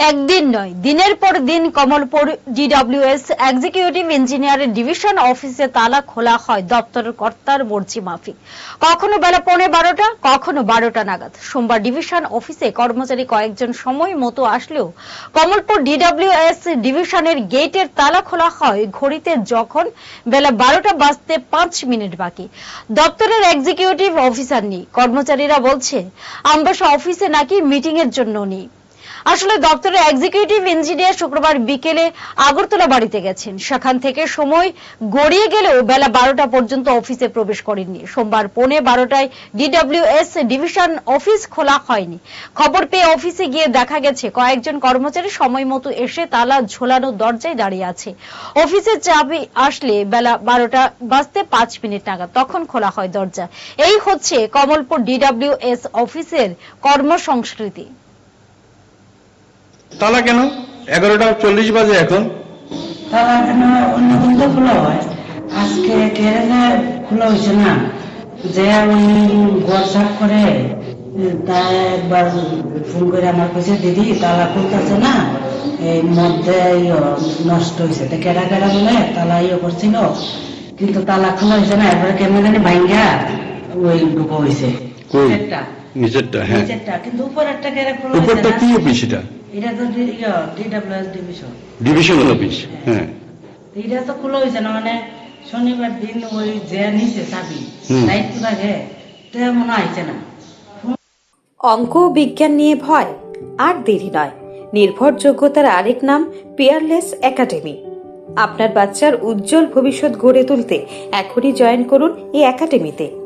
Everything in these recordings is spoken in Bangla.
একদিন নয়, দিনের পর দিন কমলপুর ডিডব্লিউএস এক্সিকিউটিভ ইঞ্জিনিয়ারের ডিভিশন অফিসে তালা খোলা হয়, দপ্তরের কর্তার মর্জি মাফিক। কখনো বেলা পৌনে বারোটা, কখনো বারোটা নাগাদ। সোমবার ডিভিশন অফিসে কর্মচারী কয়েকজন সময় মতো আসলেও কমলপুর ডিডব্লিউএস ডিভিশনের গেটের তালা খোলা হয়, ঘড়িতে যখন বেলা বারোটা বাজতে পাঁচ মিনিট বাকি। দপ্তরের এক্সিকিউটিভ অফিসার নেই। কর্মচারীরা বলছে আমবাসা অফিসে নাকি মিটিং এর জন্য নেই। আসলে দপ্তরের এক্সিকিউটিভ ইঞ্জিনিয়ার শুক্রবার বিকেলে আগরতলা বাড়িতে গেছেন। সেখান থেকে সময় গড়িয়ে গেলেও বেলা বারোটা পর্যন্ত অফিসে প্রবেশ করেননি। সোমবার পৌনে বারোটায় ডিডব্লিউএস ডিভিশন অফিস খোলা হয়নি। খবর পেয়ে অফিসে গিয়ে দেখা গেছে, কয়েকজন কর্মচারী সময় মতো এসে তালা ঝোলানো দরজায় দাঁড়িয়ে আছে। অফিসে চাবি আসলে বেলা বারোটা বাজতে পাঁচ মিনিট নাগাদ তখন খোলা হয় দরজা। এই হচ্ছে কমলপুর ডিডব্লিউএস অফিসের কর্মসংস্কৃতি। তালা কেন? এগারোটা চল্লিশ বাজে এখন। তারা কেন? অন্যদিন তো খোলা হয়? আজকে খোলা হয়েছে না? যে ঘর সাফ করে তা একবার ফোন করে আমার কাছে দিদি তালা খুলতেছে না? এই মধ্যে নষ্ট হয়েছে। তো কেরা কেরা বলে তালা ইয়ে করছিল। কিন্তু তালা খোলা হয়েছে না এরপরে কেমন জানি ভাঙ্গা ওই ঢুকো হয়েছে? নিচেরটা। হ্যাঁ। নিচেরটা কিন্তু উপরেরটা কেরা খোলা উপরটা কি অফিস এটা? এটা তো ডিডাব্লিউএস ডিভিশন ডিভিশনাল অফিস হ্যাঁ। এটা তো খোলা হয়েছে না মানে শনিবার দিন ওই যে নিচে চাবি থাকে তো মনে হয়েছে না। অঙ্ক বিজ্ঞান নিয়ে ভয় আর দেরি নয়। নির্ভরযোগ্যতার আরেক নাম পিয়ারলেস একাডেমি আপনার বাচ্চার উজ্জ্বল ভবিষ্যৎ গড়ে তুলতে এখনই জয়েন করুন এই একাডেমিতে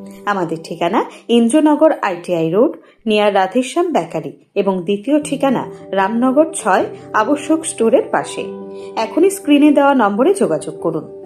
আমাদের ঠিকানা Indranagar ITI road, near Radheshyam bakery এবং দ্বিতীয় ঠিকানা রামনগর ছয় আবশ্যক স্টোরের পাশে। এখনই স্ক্রিনে দেওয়া নম্বরে যোগাযোগ করুন।